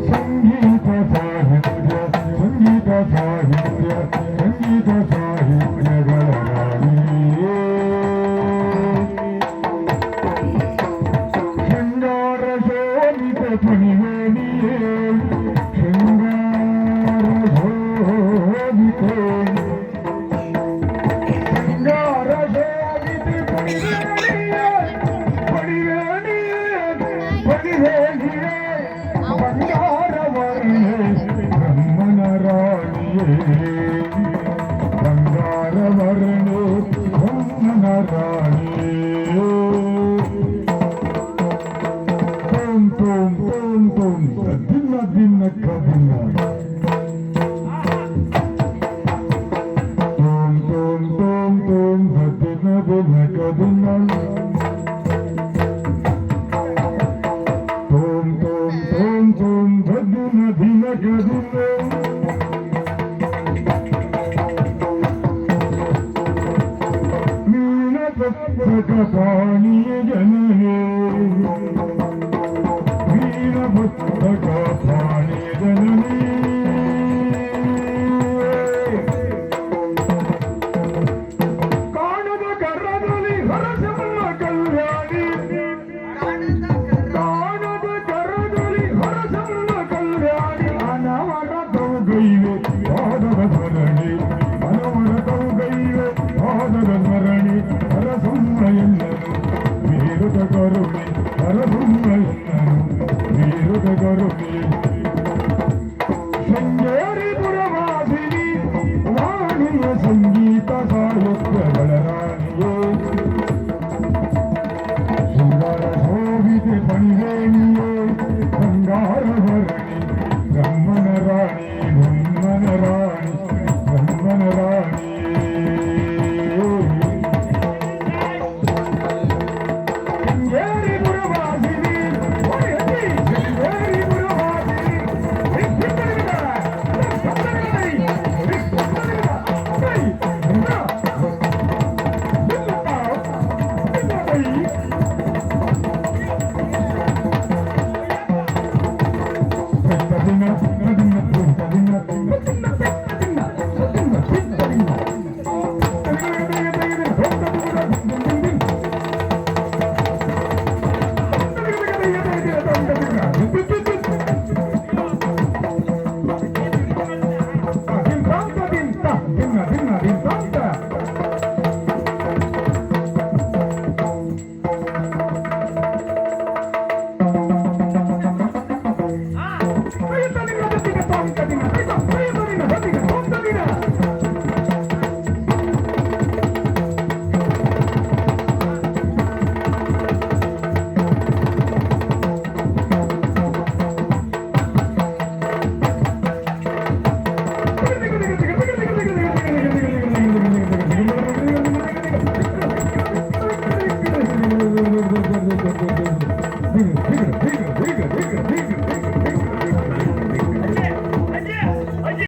ಸಂಗೀತ ಸಾಹಿತ್ಯ ಸಂಗೀತ ಸಾಹಿತ್ಯ ಸಂಗೀತ Tom tom tom tom, hadi ne Thank you. ಜಗಪಾಣಿಯ ಜನನೇ ವೀರಭದ್ರ ಜಗಪಾಣಿಯ ಜನನೇ ಸಂಗೀತ Kadina, Kadina, Kadina, Kadina, Figura, figura, figura.